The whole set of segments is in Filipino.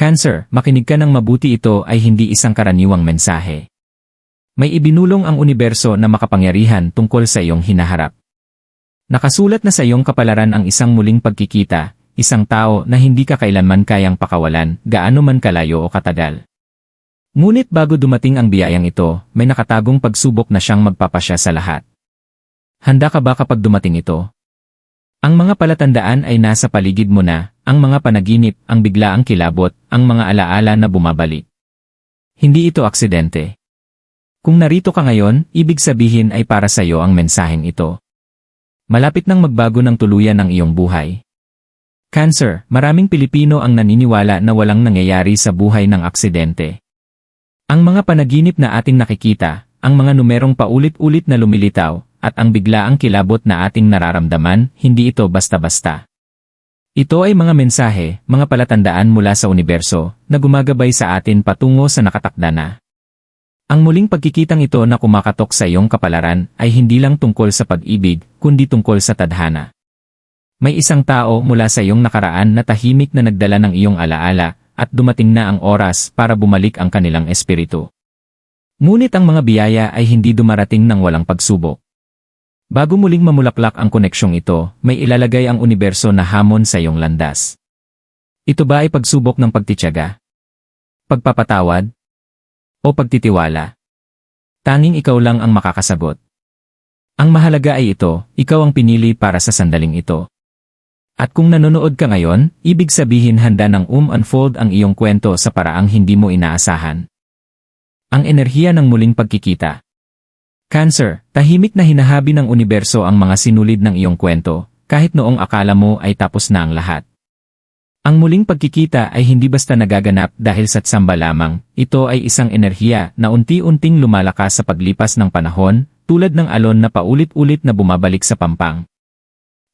Cancer, makinig ka ng mabuti ito ay hindi isang karaniwang mensahe. May ibinulong ang universo na makapangyarihan tungkol sa iyong hinaharap. Nakasulat na sa iyong kapalaran ang isang muling pagkikita, isang tao na hindi ka kailanman kayang pakawalan, gaano man kalayo o katagal. Ngunit bago dumating ang biyayang ito, may nakatagong pagsubok na siyang magpapasya sa lahat. Handa ka ba kapag dumating ito? Ang mga palatandaan ay nasa paligid mo na, ang mga panaginip, ang biglaang kilabot, ang mga alaala na bumabalik. Hindi ito aksidente. Kung narito ka ngayon, ibig sabihin ay para sa iyo ang mensaheng ito. Malapit nang magbago ng tuluyan ang iyong buhay. Cancer, maraming Pilipino ang naniniwala na walang nangyayari sa buhay ng aksidente. Ang mga panaginip na ating nakikita, ang mga numerong paulit-ulit na lumilitaw, at ang biglaang kilabot na ating nararamdaman, hindi ito basta-basta. Ito ay mga mensahe, mga palatandaan mula sa universo, na gumagabay sa atin patungo sa nakatakda na. Ang muling pagkikitang ito na kumakatok sa iyong kapalaran ay hindi lang tungkol sa pag-ibig, kundi tungkol sa tadhana. May isang tao mula sa iyong nakaraan na tahimik na nagdala ng iyong alaala, at dumating na ang oras para bumalik ang kanilang espiritu. Ngunit ang mga biyaya ay hindi dumarating ng walang pagsubok. Bago muling mamulaklak ang koneksyong ito, may ilalagay ang universo na hamon sa iyong landas. Ito ba ay pagsubok ng pagtityaga? Pagpapatawad? O pagtitiwala? Tanging ikaw lang ang makakasagot. Ang mahalaga ay ito, ikaw ang pinili para sa sandaling ito. At kung nanonood ka ngayon, ibig sabihin handa ng um-unfold ang iyong kwento sa paraang hindi mo inaasahan. Ang enerhiya ng muling pagkikita. Cancer, tahimik na hinahabi ng universo ang mga sinulid ng iyong kwento, kahit noong akala mo ay tapos na ang lahat. Ang muling pagkikita ay hindi basta nagaganap dahil sa tsamba lamang, ito ay isang enerhiya na unti-unting lumalakas sa paglipas ng panahon, tulad ng alon na paulit-ulit na bumabalik sa pampang.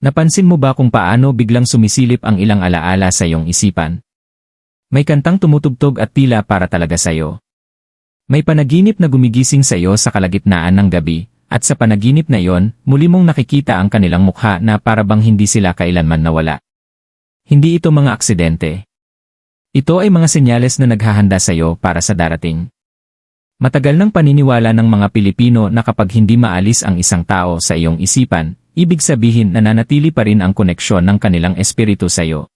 Napansin mo ba kung paano biglang sumisilip ang ilang alaala sa iyong isipan? May kantang tumutugtog at tila para talaga sa iyo. May panaginip na gumigising sa iyo sa kalagitnaan ng gabi, at sa panaginip na iyon, muli mong nakikita ang kanilang mukha na para bang hindi sila kailanman nawala. Hindi ito mga aksidente. Ito ay mga senyales na naghahanda sa iyo para sa darating. Matagal ng paniniwala ng mga Pilipino na kapag hindi maalis ang isang tao sa iyong isipan, ibig sabihin nananatili pa rin ang koneksyon ng kanilang espiritu sa iyo.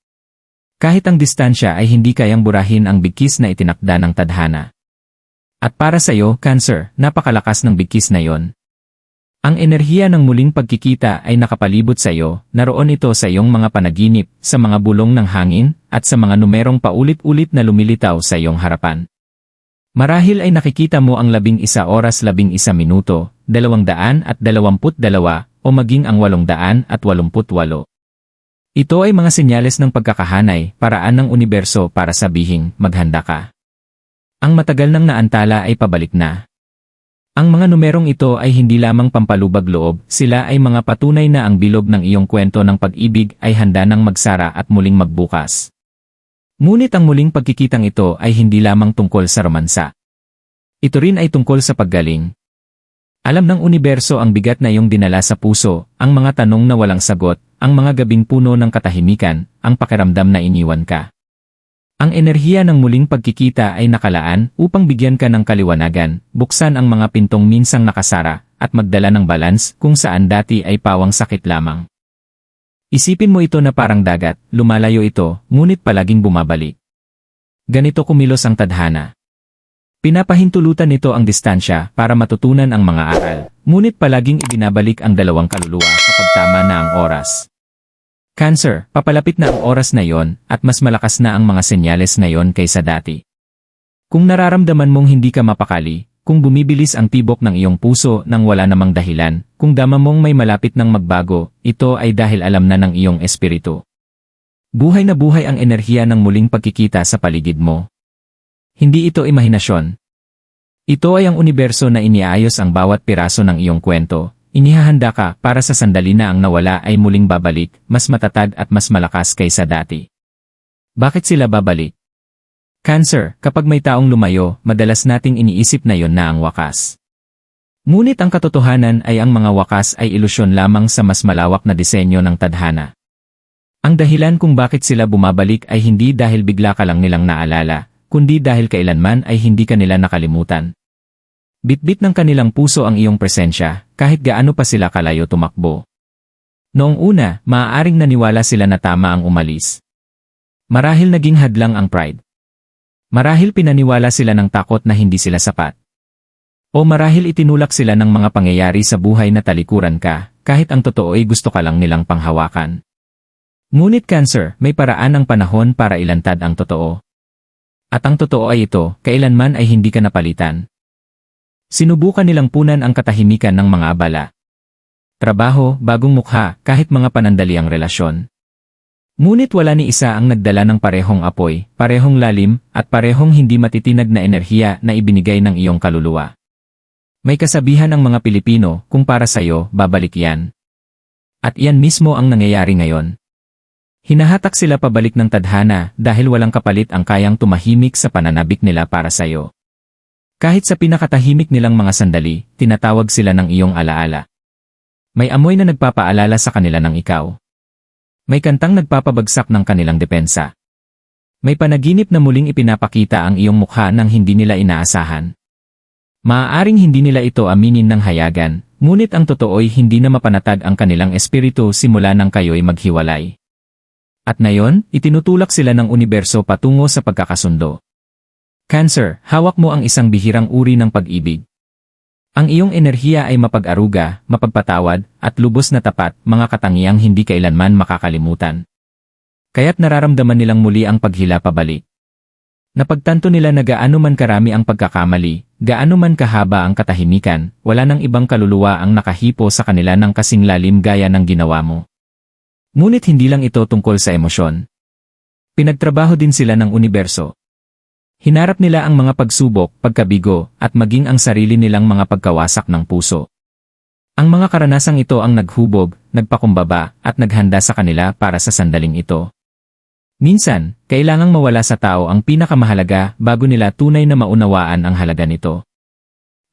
Kahit ang distansya ay hindi kayang burahin ang bigkis na itinakda ng tadhana. At para sa iyo, Cancer, napakalakas ng bigkis na yon. Ang enerhiya ng muling pagkikita ay nakapalibot sa iyo, naroon ito sa iyong mga panaginip, sa mga bulong ng hangin, at sa mga numerong paulit-ulit na lumilitaw sa iyong harapan. Marahil ay nakikita mo ang labing isa oras labing isa minuto, dalawang daan at dalawamput dalawa, o maging ang walong daan at walumput walo. Ito ay mga senyales ng pagkakahanay, paraan ng universo para sabihing, maghanda ka. Ang matagal ng naantala ay pabalik na. Ang mga numerong ito ay hindi lamang pampalubag loob, sila ay mga patunay na ang bilog ng iyong kwento ng pag-ibig ay handa ng magsara at muling magbukas. Ngunit ang muling pagkikitang ito ay hindi lamang tungkol sa romansa. Ito rin ay tungkol sa paggaling. Alam ng universo ang bigat na iyong dinala sa puso, ang mga tanong na walang sagot, ang mga gabing puno ng katahimikan, ang pakiramdam na iniwan ka. Ang enerhiya ng muling pagkikita ay nakalaan upang bigyan ka ng kaliwanagan, buksan ang mga pintong minsang nakasara, at magdala ng balans kung saan dati ay pawang sakit lamang. Isipin mo ito na parang dagat, lumalayo ito, ngunit palaging bumabalik. Ganito kumilos ang tadhana. Pinapahintulutan nito ang distansya para matutunan ang mga aral, ngunit palaging ibinabalik ang dalawang kaluluwa kapag tama na ang oras. Cancer, papalapit na ang oras na yon at mas malakas na ang mga senyales ngayon kaysa dati. Kung nararamdaman mong hindi ka mapakali, kung bumibilis ang tibok ng iyong puso nang wala namang dahilan, kung dama mong may malapit ng magbago, ito ay dahil alam na ng iyong espiritu. Buhay na buhay ang enerhiya ng muling pagkikita sa paligid mo. Hindi ito imahinasyon. Ito ay ang universo na iniayos ang bawat piraso ng iyong kwento. Inihahanda ka para sa sandali na ang nawala ay muling babalik, mas matatag at mas malakas kaysa dati. Bakit sila babalik? Cancer, kapag may taong lumayo, madalas nating iniisip na yon na ang wakas. Ngunit ang katotohanan ay ang mga wakas ay ilusyon lamang sa mas malawak na disenyo ng tadhana. Ang dahilan kung bakit sila bumabalik ay hindi dahil bigla ka lang nilang naalala, kundi dahil kailanman ay hindi ka nila nakalimutan. Bitbit ng kanilang puso ang iyong presensya, kahit gaano pa sila kalayo tumakbo. Noong una, maaaring naniwala sila na tama ang umalis. Marahil naging hadlang ang pride. Marahil pinaniwala sila ng takot na hindi sila sapat. O marahil itinulak sila ng mga pangyayari sa buhay na talikuran ka, kahit ang totoo ay gusto ka lang nilang panghawakan. Ngunit cancer, may paraan ang panahon para ilantad ang totoo. At ang totoo ay ito, kailanman ay hindi ka napalitan. Sinubukan nilang punan ang katahimikan ng mga abala. Trabaho, bagong mukha, kahit mga panandaliang relasyon. Ngunit wala ni isa ang nagdala ng parehong apoy, parehong lalim, at parehong hindi matitinag na enerhiya na ibinigay ng iyong kaluluwa. May kasabihan ang mga Pilipino, kung para sa'yo, babalik yan. At iyan mismo ang nangyayari ngayon. Hinahatak sila pabalik ng tadhana dahil walang kapalit ang kayang tumahimik sa pananabik nila para sa'yo. Kahit sa pinakatahimik nilang mga sandali, tinatawag sila ng iyong alaala. May amoy na nagpapaalala sa kanila ng ikaw. May kantang nagpapabagsak ng kanilang depensa. May panaginip na muling ipinapakita ang iyong mukha nang hindi nila inaasahan. Maaaring hindi nila ito aminin ng hayagan, ngunit ang totoo'y hindi na mapanatag ang kanilang espiritu simula nang kayo'y maghiwalay. At ngayon, itinutulak sila ng universo patungo sa pagkakasundo. Cancer, hawak mo ang isang bihirang uri ng pag-ibig. Ang iyong enerhiya ay mapag-aruga, mapagpatawad, at lubos na tapat, mga katangiang hindi kailanman makakalimutan. Kaya't nararamdaman nilang muli ang paghila pabalik. Napagtanto nila na gaano man karami ang pagkakamali, gaano man kahaba ang katahimikan, wala nang ibang kaluluwa ang nakahipo sa kanila ng kasing lalim gaya ng ginawa mo. Ngunit hindi lang ito tungkol sa emosyon. Pinagtrabaho din sila ng universo. Hinarap nila ang mga pagsubok, pagkabigo, at maging ang sarili nilang mga pagkawasak ng puso. Ang mga karanasang ito ang naghubog, nagpakumbaba, at naghanda sa kanila para sa sandaling ito. Minsan, kailangang mawala sa tao ang pinakamahalaga bago nila tunay na maunawaan ang halaga nito.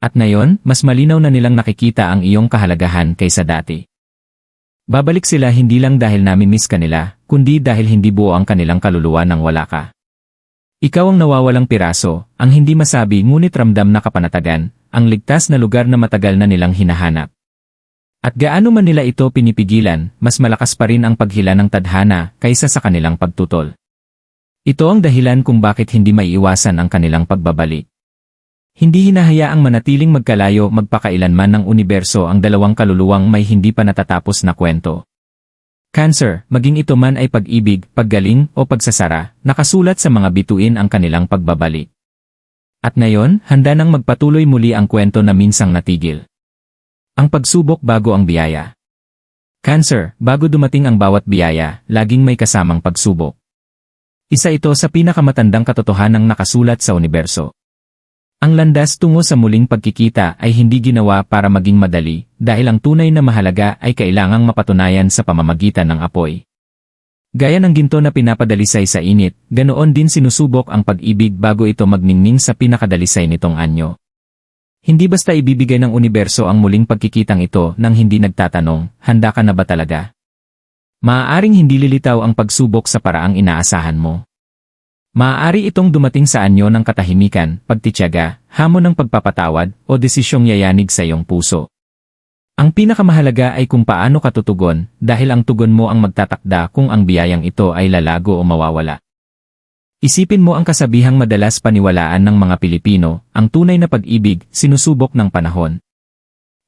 At ngayon, mas malinaw na nilang nakikita ang iyong kahalagahan kaysa dati. Babalik sila hindi lang dahil nami-miss kanila, kundi dahil hindi buo ang kanilang kaluluwa nang wala ka. Ikaw ang nawawalang piraso, ang hindi masabi ngunit ramdam na kapanatagan, ang ligtas na lugar na matagal na nilang hinahanap. At gaano man nila ito pinipigilan, mas malakas pa rin ang paghila ng tadhana kaysa sa kanilang pagtutol. Ito ang dahilan kung bakit hindi maiiwasan ang kanilang pagbabalik. Hindi hinahayaang manatiling magkalayo magpakailanman ng universo ang dalawang kaluluwang may hindi pa natatapos na kwento. Cancer, maging ito man ay pag-ibig, paggaling o pagsasara, nakasulat sa mga bituin ang kanilang pagbabalik. At ngayon, handa nang magpatuloy muli ang kwento na minsang natigil. Ang pagsubok bago ang biyaya. Cancer, bago dumating ang bawat biyaya, laging may kasamang pagsubok. Isa ito sa pinakamatandang katotohanang nakasulat sa universo. Ang landas tungo sa muling pagkikita ay hindi ginawa para maging madali, dahil ang tunay na mahalaga ay kailangang mapatunayan sa pamamagitan ng apoy. Gaya ng ginto na pinapadalisay sa init, ganoon din sinusubok ang pag-ibig bago ito magningning sa pinakadalisay nitong anyo. Hindi basta ibibigay ng universo ang muling pagkikitang ito nang hindi nagtatanong, handa ka na ba talaga? Maaaring hindi lilitaw ang pagsubok sa paraang inaasahan mo. Maaari itong dumating sa anyo ng katahimikan, pagtityaga, hamon ng pagpapatawad, o desisyong yayanig sa iyong puso. Ang pinakamahalaga ay kung paano ka tutugon, dahil ang tugon mo ang magtatakda kung ang biyayang ito ay lalago o mawawala. Isipin mo ang kasabihang madalas paniwalaan ng mga Pilipino, ang tunay na pag-ibig, sinusubok ng panahon.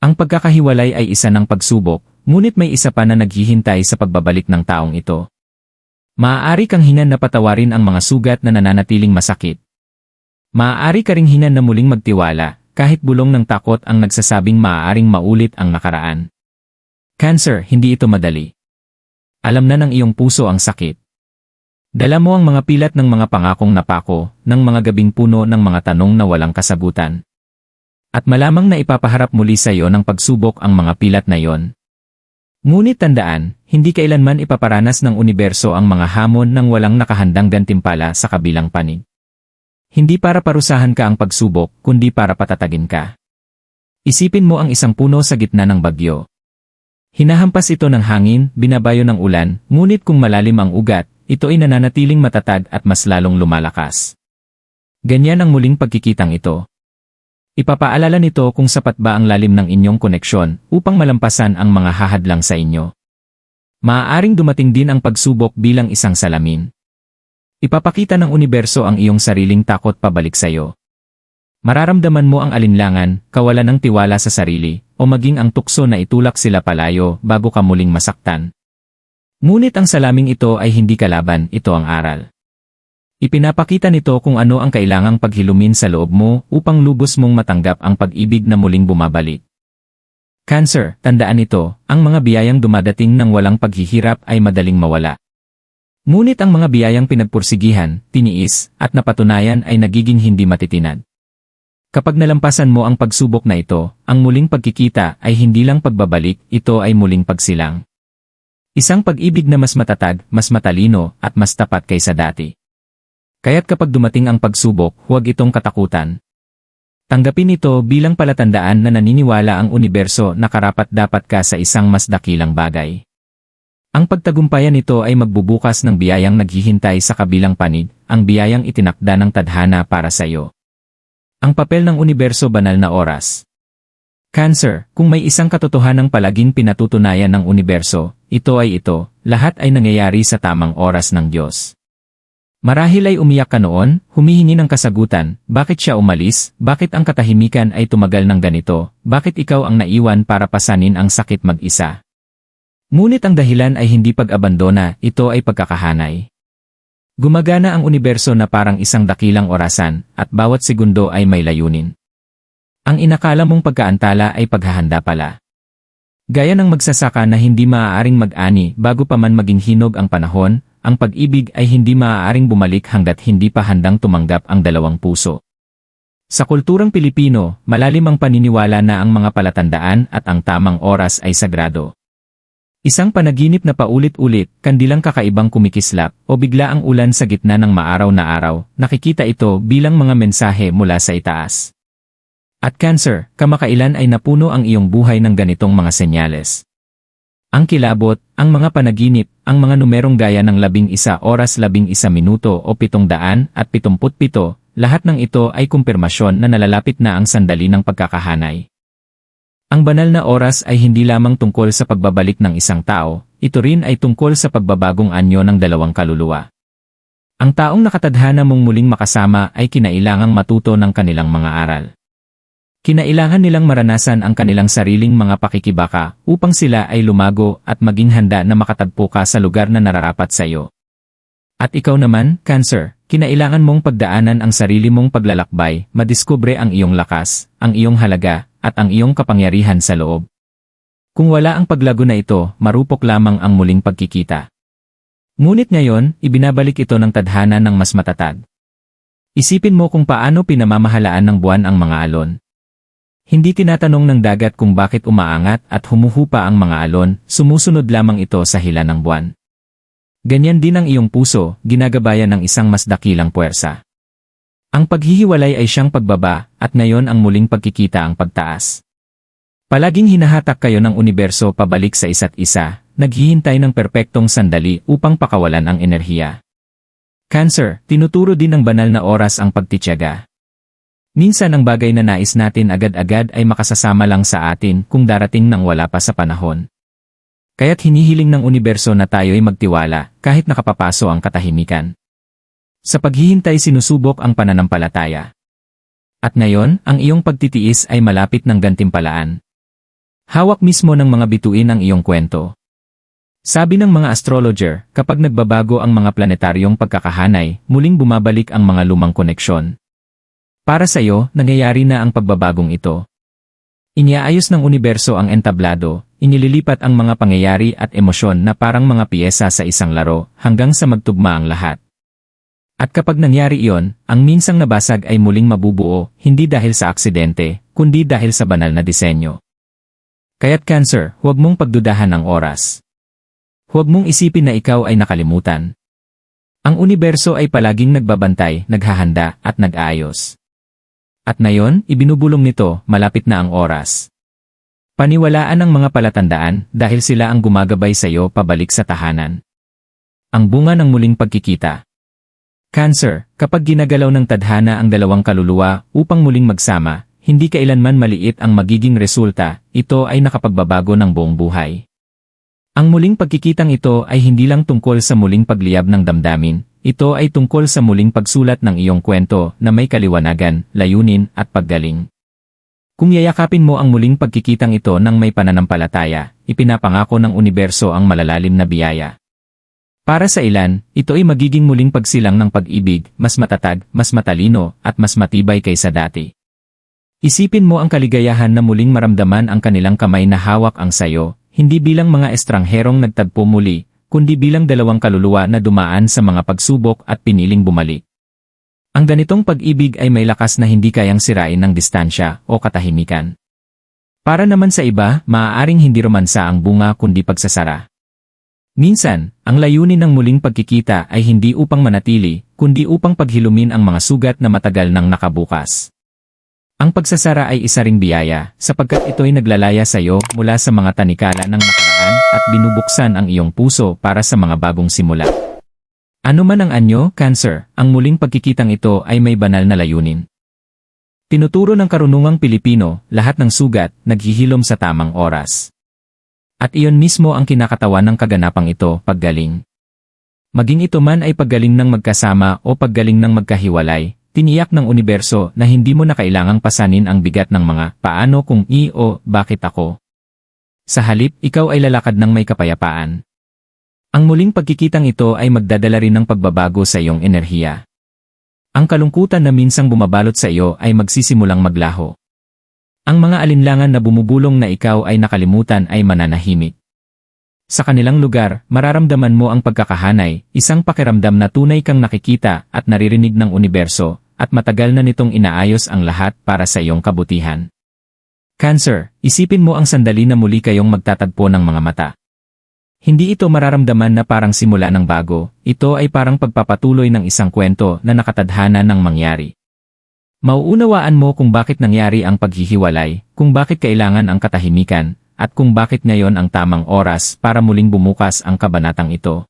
Ang pagkakahiwalay ay isa ng pagsubok, ngunit may isa pa na naghihintay sa pagbabalik ng taong ito. Maaari kang hinan na patawarin ang mga sugat na nananatiling masakit. Maaari ka ring hinan na muling magtiwala, kahit bulong ng takot ang nagsasabing maaaring maulit ang nakaraan. Cancer, hindi ito madali. Alam na ng iyong puso ang sakit. Dala mo ang mga pilat ng mga pangakong napako, ng mga gabing puno ng mga tanong na walang kasagutan. At malamang na ipapaharap muli sa iyo ng pagsubok ang mga pilat na iyon. Ngunit tandaan, hindi kailanman ipaparanas ng universo ang mga hamon ng walang nakahandang gantimpala sa kabilang panig. Hindi para parusahan ka ang pagsubok, kundi para patatagin ka. Isipin mo ang isang puno sa gitna ng bagyo. Hinahampas ito ng hangin, binabayo ng ulan, ngunit kung malalim ang ugat, ito ay nananatiling matatag at mas lalong lumalakas. Ganyan ang muling pagkikitang ito. Ipapaalala nito kung sapat ba ang lalim ng inyong koneksyon upang malampasan ang mga hahadlang sa inyo. Maaaring dumating din ang pagsubok bilang isang salamin. Ipapakita ng universo ang iyong sariling takot pabalik sa iyo. Mararamdaman mo ang alinlangan, kawalan ng tiwala sa sarili, o maging ang tukso na itulak sila palayo bago ka muling masaktan. Ngunit ang salaming ito ay hindi kalaban, ito ang aral. Ipinapakita nito kung ano ang kailangang paghilumin sa loob mo upang lubos mong matanggap ang pag-ibig na muling bumabalik. Cancer, tandaan ito, ang mga biyayang dumadating ng walang paghihirap ay madaling mawala. Ngunit ang mga biyayang pinagpursigihan, tiniis, at napatunayan ay nagiging hindi matitinad. Kapag nalampasan mo ang pagsubok na ito, ang muling pagkikita ay hindi lang pagbabalik, ito ay muling pagsilang. Isang pag-ibig na mas matatag, mas matalino, at mas tapat kaysa dati. Kaya't kapag dumating ang pagsubok, huwag itong katakutan. Tanggapin ito bilang palatandaan na naniniwala ang universo na karapat-dapat ka sa isang mas dakilang bagay. Ang pagtagumpayan nito ay magbubukas ng biyayang naghihintay sa kabilang panig, ang biyayang itinakda ng tadhana para sa iyo. Ang papel ng universo banal na oras. Cancer, kung may isang katotohanang palaging pinatutunayan ng universo, ito ay ito, lahat ay nangyayari sa tamang oras ng Diyos. Marahil ay umiyak ka noon, humihingi ng kasagutan, bakit siya umalis, bakit ang katahimikan ay tumagal ng ganito, bakit ikaw ang naiwan para pasanin ang sakit mag-isa. Ngunit ang dahilan ay hindi pag-abandona, ito ay pagkakahanay. Gumagana ang universo na parang isang dakilang orasan, at bawat segundo ay may layunin. Ang inakala mong pagkaantala ay paghahanda pala. Gaya ng magsasaka na hindi maaaring mag-ani bago pa man maging hinog ang panahon, ang pag-ibig ay hindi maaaring bumalik hanggat hindi pa handang tumanggap ang dalawang puso. Sa kulturang Pilipino, malalim ang paniniwala na ang mga palatandaan at ang tamang oras ay sagrado. Isang panaginip na paulit-ulit, kandilang kakaibang kumikislap, o bigla ang ulan sa gitna ng maaraw na araw, nakikita ito bilang mga mensahe mula sa itaas. At cancer, kamakailan ay napuno ang iyong buhay ng ganitong mga senyales. Ang kilabot, ang mga panaginip, ang mga numerong gaya ng labing isa oras labing isa minuto o pitong daan at pitumput pito, lahat ng ito ay kumpirmasyon na nalalapit na ang sandali ng pagkakahanay. Ang banal na oras ay hindi lamang tungkol sa pagbabalik ng isang tao, ito rin ay tungkol sa pagbabagong anyo ng dalawang kaluluwa. Ang taong nakatadhana mong muling makasama ay kinailangang matuto ng kanilang mga aral. Kinailangan nilang maranasan ang kanilang sariling mga pakikibaka upang sila ay lumago at maging handa na makatagpo ka sa lugar na nararapat sa iyo. At ikaw naman, Cancer, kinailangan mong pagdaanan ang sarili mong paglalakbay, madiskubre ang iyong lakas, ang iyong halaga, at ang iyong kapangyarihan sa loob. Kung wala ang paglago na ito, marupok lamang ang muling pagkikita. Ngunit ngayon, ibinabalik ito ng tadhana ng mas matatag. Isipin mo kung paano pinamamahalaan ng buwan ang mga alon. Hindi tinatanong ng dagat kung bakit umaangat at humuhupa ang mga alon, sumusunod lamang ito sa hila ng buwan. Ganyan din ang iyong puso, ginagabayan ng isang mas dakilang puwersa. Ang paghihiwalay ay siyang pagbaba, at ngayon ang muling pagkikita ang pagtaas. Palaging hinahatak kayo ng universo pabalik sa isa't isa, naghihintay ng perpektong sandali upang pakawalan ang enerhiya. Cancer, tinuturo din ng banal na oras ang pagtityaga. Minsan ang bagay na nais natin agad-agad ay makasasama lang sa atin kung darating nang wala pa sa panahon. Kaya't hinihiling ng universo na tayo ay magtiwala kahit nakapapaso ang katahimikan. Sa paghihintay sinusubok ang pananampalataya. At ngayon, ang iyong pagtitiis ay malapit ng gantimpalaan. Hawak mismo ng mga bituin ang iyong kwento. Sabi ng mga astrologer, kapag nagbabago ang mga planetaryong pagkakahanay, muling bumabalik ang mga lumang koneksyon. Para sa iyo, nangyayari na ang pagbabagong ito. Iniaayos ng universo ang entablado, inililipat ang mga pangyayari at emosyon na parang mga piyesa sa isang laro hanggang sa magtugma ang lahat. At kapag nangyari iyon, ang minsang nabasag ay muling mabubuo, hindi dahil sa aksidente, kundi dahil sa banal na disenyo. Kaya't cancer, huwag mong pagdudahan ang oras. Huwag mong isipin na ikaw ay nakalimutan. Ang universo ay palaging nagbabantay, naghahanda, at nag-aayos. At ngayon, ibinubulong nito, malapit na ang oras. Paniwalaan ang mga palatandaan dahil sila ang gumagabay sa iyo pabalik sa tahanan. Ang bunga ng muling pagkikita. Cancer, kapag ginagalaw ng tadhana ang dalawang kaluluwa upang muling magsama, hindi kailanman maliit ang magiging resulta, ito ay nakapagbabago ng buong buhay. Ang muling pagkikitang ito ay hindi lang tungkol sa muling pagliyab ng damdamin, ito ay tungkol sa muling pagsulat ng iyong kwento na may kaliwanagan, layunin at paggaling. Kung yayakapin mo ang muling pagkikitang ito ng may pananampalataya, ipinapangako ng universo ang malalalim na biyaya. Para sa ilan, ito ay magiging muling pagsilang ng pag-ibig, mas matatag, mas matalino, at mas matibay kaysa dati. Isipin mo ang kaligayahan na muling maramdaman ang kanilang kamay na hawak ang sayo, hindi bilang mga estrangherong nagtagpo muli, kundi bilang dalawang kaluluwa na dumaan sa mga pagsubok at piniling bumalik. Ang ganitong pag-ibig ay may lakas na hindi kayang sirain ng distansya o katahimikan. Para naman sa iba, maaaring hindi romansa ang bunga kundi pagsasara. Minsan, ang layunin ng muling pagkikita ay hindi upang manatili, kundi upang paghilumin ang mga sugat na matagal nang nakabukas. Ang pagsasara ay isa ring biyaya, sapagkat ito'y naglalaya sa iyo mula sa mga tanikala ng nakaraan at binubuksan ang iyong puso para sa mga bagong simula. Ano man ang anyo, cancer, ang muling pagkikitang ito ay may banal na layunin. Tinuturo ng karunungang Pilipino, lahat ng sugat, naghihilom sa tamang oras. At iyon mismo ang kinakatawan ng kaganapang ito, paggaling. Maging ito man ay paggaling ng magkasama o paggaling ng magkahiwalay, tiniyak ng universo na hindi mo na kailangang pasanin ang bigat ng mga paano kung i o bakit ako. Sa halip, ikaw ay lalakad ng may kapayapaan. Ang muling pagkikitang ito ay magdadala rin ng pagbabago sa iyong enerhiya. Ang kalungkutan na minsang bumabalot sa iyo ay magsisimulang maglaho. Ang mga alinlangan na bumubulong na ikaw ay nakalimutan ay mananahimik. Sa kanilang lugar, mararamdaman mo ang pagkakahanay, isang pakiramdam na tunay kang nakikita at naririnig ng universo, at matagal na nitong inaayos ang lahat para sa iyong kabutihan. Cancer, isipin mo ang sandali na muli kayong magtatagpo ng mga mata. Hindi ito mararamdaman na parang simula ng bago, ito ay parang pagpapatuloy ng isang kwento na nakatadhana ng mangyari. Mauunawaan mo kung bakit nangyari ang paghihiwalay, kung bakit kailangan ang katahimikan, at kung bakit ngayon ang tamang oras para muling bumukas ang kabanatang ito.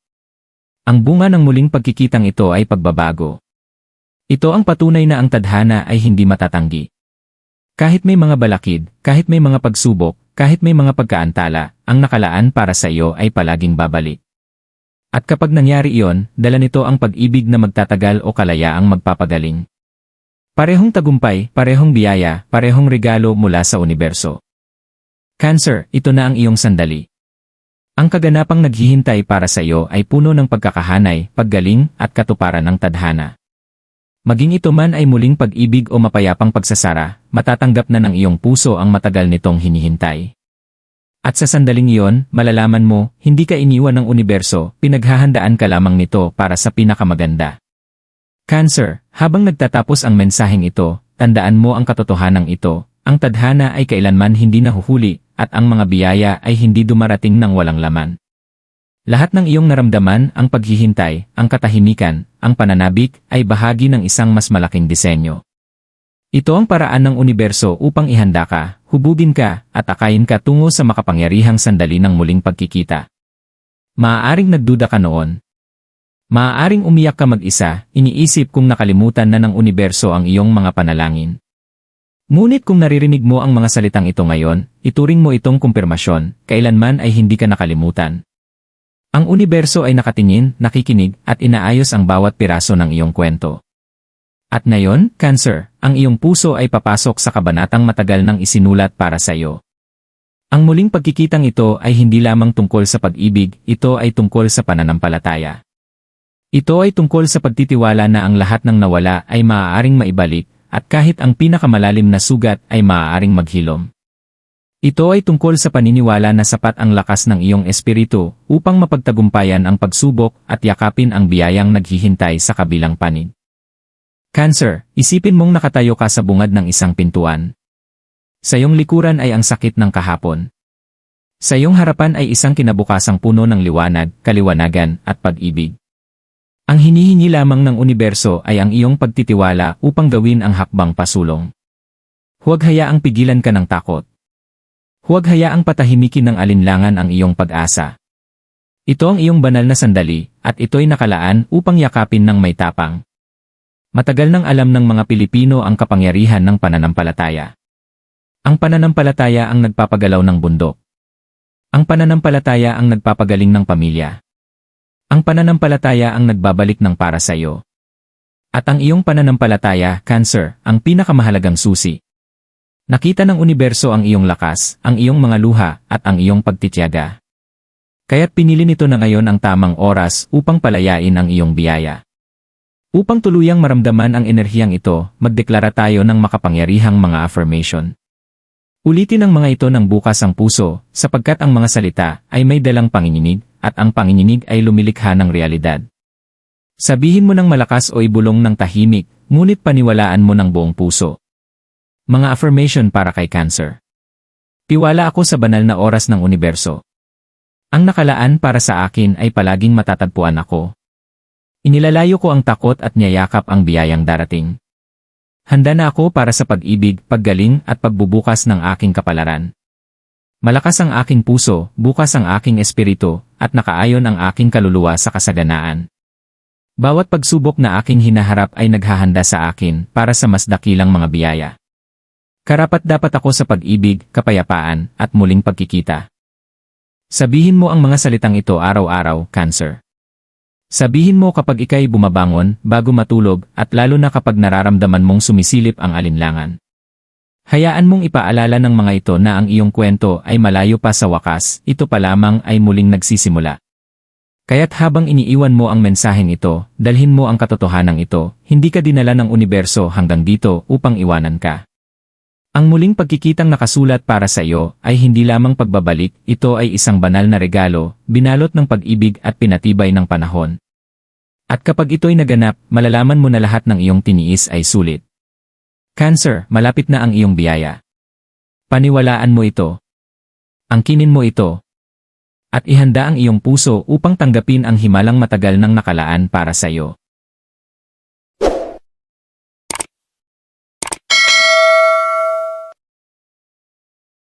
Ang bunga ng muling pagkikitang ito ay pagbabago. Ito ang patunay na ang tadhana ay hindi matatanggi. Kahit may mga balakid, kahit may mga pagsubok, kahit may mga pagkaantala, ang nakalaan para sa iyo ay palaging babalik. At kapag nangyari iyon, dala nito ang pag-ibig na magtatagal o kalayaang magpapagaling. Parehong tagumpay, parehong biyaya, parehong regalo mula sa universo. Cancer, ito na ang iyong sandali. Ang kaganapang naghihintay para sa iyo ay puno ng pagkakahanay, paggaling, at katuparan ng tadhana. Maging ito man ay muling pag-ibig o mapayapang pagsasara, matatanggap na ng iyong puso ang matagal nitong hinihintay. At sa sandaling iyon, malalaman mo, hindi ka iniwan ng universo, pinaghahandaan ka lamang nito para sa pinakamaganda. Cancer, habang nagtatapos ang mensaheng ito, tandaan mo ang katotohanan ito, ang tadhana ay kailanman hindi nahuhuli, at ang mga biyaya ay hindi dumarating ng walang laman. Lahat ng iyong naramdaman, ang paghihintay, ang katahimikan, ang pananabik, ay bahagi ng isang mas malaking disenyo. Ito ang paraan ng universo upang ihanda ka, hubugin ka, at akayin ka tungo sa makapangyarihang sandali ng muling pagkikita. Maaaring nagduda ka noon. Maaaring umiyak ka mag-isa, iniisip kung nakalimutan na ng universo ang iyong mga panalangin. Ngunit kung naririnig mo ang mga salitang ito ngayon, ituring mo itong kumpirmasyon, kailanman ay hindi ka nakalimutan. Ang universo ay nakatingin, nakikinig, at inaayos ang bawat piraso ng iyong kwento. At ngayon, Cancer, ang iyong puso ay papasok sa kabanatang matagal nang isinulat para sa iyo. Ang muling pagkikitang ito ay hindi lamang tungkol sa pag-ibig, ito ay tungkol sa pananampalataya. Ito ay tungkol sa pagtitiwala na ang lahat ng nawala ay maaaring maibalik, at kahit ang pinakamalalim na sugat ay maaaring maghilom. Ito ay tungkol sa paniniwala na sapat ang lakas ng iyong espiritu upang mapagtagumpayan ang pagsubok at yakapin ang biyayang naghihintay sa kabilang panig. Cancer, isipin mong nakatayo ka sa bungad ng isang pintuan. Sa iyong likuran ay ang sakit ng kahapon. Sa iyong harapan ay isang kinabukasang puno ng liwanag, kaliwanagan, at pag-ibig. Ang hinihingi lamang ng universo ay ang iyong pagtitiwala upang gawin ang hakbang pasulong. Huwag hayaang pigilan ka ng takot. Huwag hayaang patahimikin ng alinlangan ang iyong pag-asa. Ito ang iyong banal na sandali, at ito'y nakalaan upang yakapin ng may tapang. Matagal nang alam ng mga Pilipino ang kapangyarihan ng pananampalataya. Ang pananampalataya ang nagpapagalaw ng bundok. Ang pananampalataya ang nagpapagaling ng pamilya. Ang pananampalataya ang nagbabalik ng para sa iyo. At ang iyong pananampalataya, cancer, ang pinakamahalagang susi. Nakita ng universo ang iyong lakas, ang iyong mga luha, at ang iyong pagtityaga. Kaya't pinili nito na ngayon ang tamang oras upang palayain ang iyong biyaya. Upang tuluyang maramdaman ang enerhiyang ito, magdeklara tayo ng makapangyarihang mga affirmation. Ulitin ang mga ito ng bukas ang puso, sapagkat ang mga salita ay may dalang panginginig, at ang panginginig ay lumilikha ng realidad. Sabihin mo ng malakas o ibulong ng tahimik, ngunit paniwalaan mo ng buong puso. Mga affirmation para kay Cancer. Tiwala ako sa banal na oras ng universo. Ang nakalaan para sa akin ay palaging matatagpuan ako. Inilalayo ko ang takot at niyayakap ang biyayang darating. Handa na ako para sa pag-ibig, paggaling at pagbubukas ng aking kapalaran. Malakas ang aking puso, bukas ang aking espiritu, at nakaayon ang aking kaluluwa sa kasaganaan. Bawat pagsubok na aking hinaharap ay naghahanda sa akin para sa mas dakilang mga biyaya. Karapat dapat ako sa pag-ibig, kapayapaan, at muling pagkikita. Sabihin mo ang mga salitang ito araw-araw, Cancer. Sabihin mo kapag ikay bumabangon, bago matulog, at lalo na kapag nararamdaman mong sumisilip ang alinlangan. Hayaan mong ipaalala ng mga ito na ang iyong kwento ay malayo pa sa wakas, ito pa lamang ay muling nagsisimula. Kaya't habang iniiwan mo ang mensaheng ito, dalhin mo ang katotohanan ito, hindi ka dinala ng universo hanggang dito upang iwanan ka. Ang muling pagkikitang nakasulat para sa iyo ay hindi lamang pagbabalik, ito ay isang banal na regalo, binalot ng pag-ibig at pinatibay ng panahon. At kapag ito'y naganap, malalaman mo na lahat ng iyong tiniis ay sulit. Cancer, malapit na ang iyong biyaya. Paniwalaan mo ito. Angkinin mo ito. At ihanda ang iyong puso upang tanggapin ang himalang matagal ng nakalaan para sa iyo.